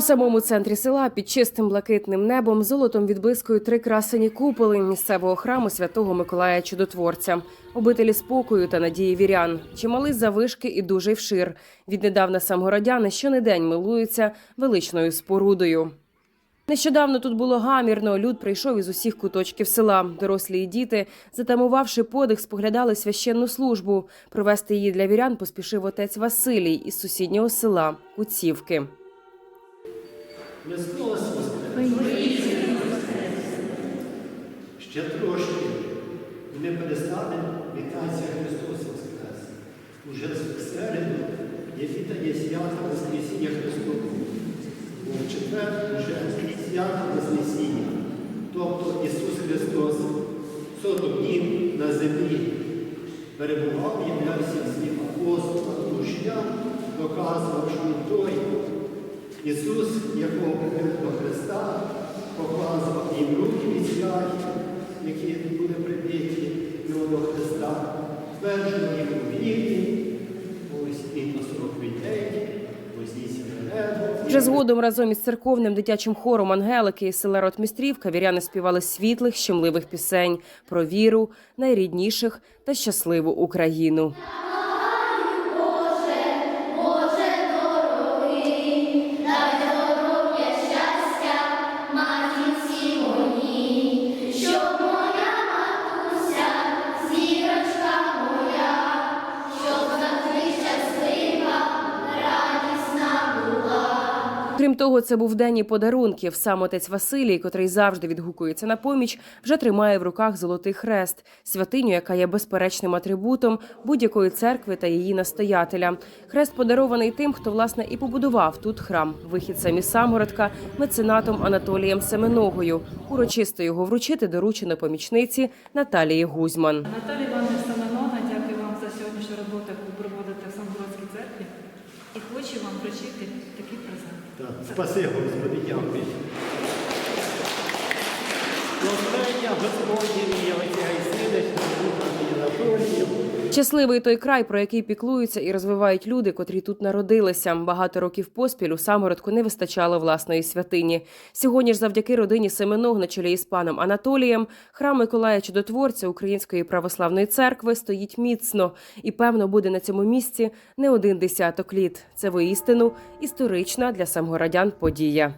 У самому центрі села під чистим блакитним небом золотом відблискують три красені куполи місцевого храму святого Миколая Чудотворця, обителі спокою та надії вірян, чимали завишки і дужий вшир. Віднедавна сам городяни щонедень милуються величною спорудою. Нещодавно тут було гамірно. Люд прийшов із усіх куточків села. Дорослі і діти, затамувавши подих, споглядали священну службу. Провести її для вірян поспішив отець Василій із сусіднього села Куцівки. Христос Воскрес! Ще трошки, і ми перестанемо вітатися Христос Воскрес. Уже в середу є вітання свята Воскресіння Христового. Бо в четвер вже свято Вознесіння. Тобто Ісус Христос 40 днів на землі перебував, являвся всім апостолам, учням, доказував, що він той. Ісус, якого привели до Христа, показував їм руки відсвяті, які були прибиті його до Христа, тверджував їх у вірі, ось і на 40 день, вознісся на небо. Вже згодом разом із церковним дитячим хором Ангелики із села Ротмістрівка віряни співали світлих, щемливих пісень про віру, найрідніших та щасливу Україну. Крім того, це був день і подарунків. Сам отець Василій, котрий завжди відгукується на поміч, вже тримає в руках золотий хрест, святиню, яка є безперечним атрибутом будь-якої церкви та її настоятеля. Хрест подарований тим, хто власне і побудував тут храм, вихідцем із самородка, меценатом Анатолієм Семеногою. Урочисто його вручити доручено помічниці Наталії Гузьман. Наталія Івановна Семенона, дякую вам за сьогоднішню роботу, яку проводите в Самбородській церкві. І хочу вам вручити такий презент. Так, Спаси, Господи, дякую. Благословення Господнє і Отця і Сина, і Духа і Анатолію. Щасливий той край, про який піклуються і розвивають люди, котрі тут народилися. Багато років поспіль у самородку не вистачало власної святині. Сьогодні ж, завдяки родині Семеног на чолі із паном Анатолієм, храм Миколая Чудотворця Української православної церкви стоїть міцно і певно буде на цьому місці не один десяток літ. Це воістину історична для самгородян подія.